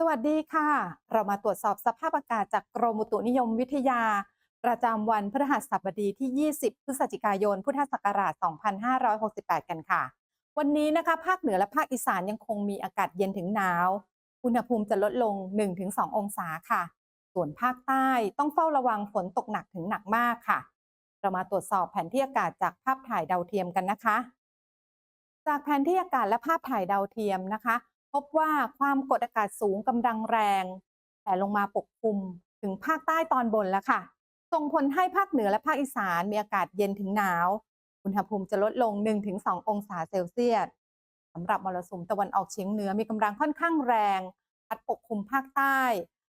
สวัสดีค่ะ เรามาตรวจสอบสภาพอากาศจากกรมอุตุนิยมวิทยา ประจำวันพฤหัสบดีที่ 20 พฤศจิกายน พุทธศักราช 2568 กันค่ะ วันนี้นะคะ ภาคเหนือและภาคอีสานยังคงมีอากาศเย็นถึงหนาว อุณหภูมิจะลดลง 1-2 องศาค่ะ ส่วนภาคใต้ต้องเฝ้าระวังฝนตกหนักถึงหนักมากค่ะ เรามาตรวจสอบแผนที่อากาศจากภาพถ่ายดาวเทียมกันนะคะ จากแผนที่อากาศและภาพถ่ายดาวเทียมนะคะ พบว่าความกดอากาศสูงกำลังแรงแผ่ลงมาปกคลุมถึงภาคใต้ตอนบนแล้วค่ะ ส่งผลให้ภาคเหนือและภาคอีสานมีอากาศเย็นถึงหนาว อุณหภูมิจะลดลง 1-2 องศาเซลเซียสสำหรับมรสุมตะวันออกเฉียงเหนือมีกำลังค่อนข้างแรงพัดปกคลุมภาคใต้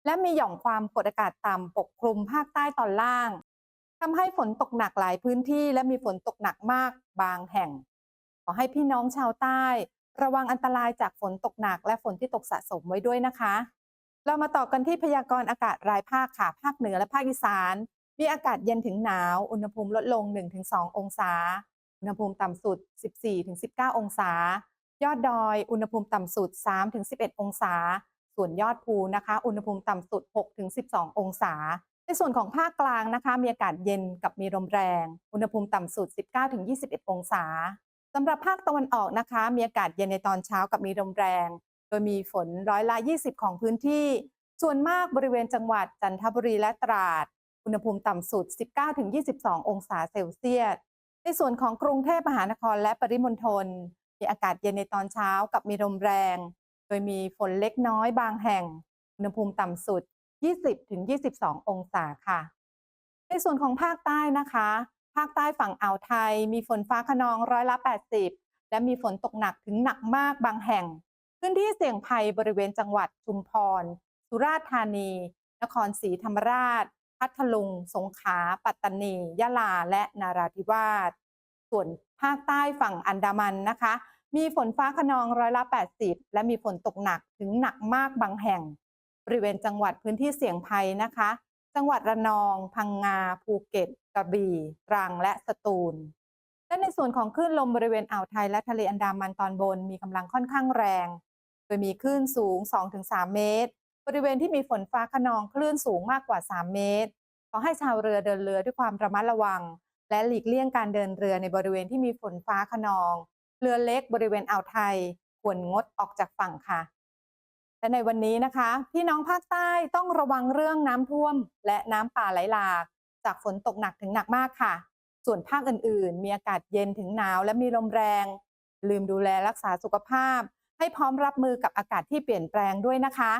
และมีหย่อมความกดอากาศต่ำปกคลุมภาคใต้ตอนล่างทำให้ฝนตกหนักหลายพื้นที่และมีฝนตกหนักมากบางแห่ง ขอให้พี่น้องชาวใต้ ระวังอันตรายจากฝนตกหนักและฝนที่ตกสะสมไว้ด้วยนะคะ เรามาต่อกันที่พยากรณ์อากาศรายภาคค่ะ ภาคเหนือและภาคอีสาน มีอากาศเย็นถึงหนาว อุณหภูมิลดลง 1-2 องศา อุณหภูมิต่ำสุด 14-19 องศา ยอดดอย อุณหภูมิต่ำสุด 3-11 องศา ส่วนยอดภูนะคะ อุณหภูมิต่ำสุด 6-12 องศา ในส่วนของภาคกลางนะคะ มีอากาศเย็นกับมีลมแรง อุณหภูมิต่ำสุด 19-21 องศา สำหรับภาคตะวันออกนะคะ มีอากาศเย็นในตอนเช้ากับมีลมแรง โดยมีฝนร้อยละ 20 ของพื้นที่ ส่วนมากบริเวณจังหวัดจันทบุรีและตราด อุณหภูมิต่ำสุด 19-22 องศาเซลเซียส ในส่วนของกรุงเทพมหานครและปริมณฑล มีอากาศเย็นในตอนเช้ากับมีลมแรง โดยมีฝนเล็กน้อยบางแห่ง อุณหภูมิต่ำสุด 20-22 องศาค่ะ ในส่วนของภาคใต้นะคะ ภาคใต้ฝั่งอ่าวไทย มีฝนฟ้าขนองร้อยละ 80 และมีฝนตกหนักถึงหนักมากบางแห่ง พื้นที่เสี่ยงภัยบริเวณจังหวัดชุมพร สุราษฎร์ธานี นครศรีธรรมราช พัทลุง สงขลา ปัตตานี ยะลา และนาราธิวาส ส่วนภาคใต้ฝั่งอันดามันนะคะ มีฝนฟ้าขนองร้อยละ 80 และมีฝนตกหนักถึงหนักมากบางแห่ง บริเวณจังหวัดพื้นที่เสี่ยงภัยนะคะ จังหวัดระนอง พังงา ภูเก็ต กระบี่ตรังและสตูลและในส่วนของคลื่นลมบริเวณอ่าวไทยและทะเลอันดามันตอนบนมีกำลังค่อนข้างแรง โดยมีคลื่นสูง 2-3 เมตร บริเวณที่มีฝนฟ้าขนองคลื่นสูงมากกว่า 3 เมตร ขอให้ชาวเรือเดินเรือด้วยความระมัดระวัง และหลีกเลี่ยงการเดินเรือในบริเวณที่มีฝนฟ้าขนอง เรือเล็กบริเวณอ่าวไทยควรงดออกจากฝั่งค่ะ และในวันนี้นะคะ พี่น้องภาคใต้ต้องระวังเรื่องน้ำท่วม และน้ำป่าไหลหลาก จากฝนตกหนักถึงหนักมากค่ะ ส่วนภาคอื่นๆ มีอากาศเย็นถึงหนาวและมีลมแรง ลืมดูแลรักษาสุขภาพ ให้พร้อมรับมือกับอากาศที่เปลี่ยนแปลงด้วยนะคะ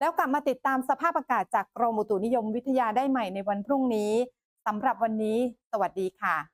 แล้วกลับมาติดตามสภาพอากาศจากกรมอุตุนิยมวิทยาได้ใหม่ในวันพรุ่งนี้สำหรับวันนี้ สวัสดีค่ะ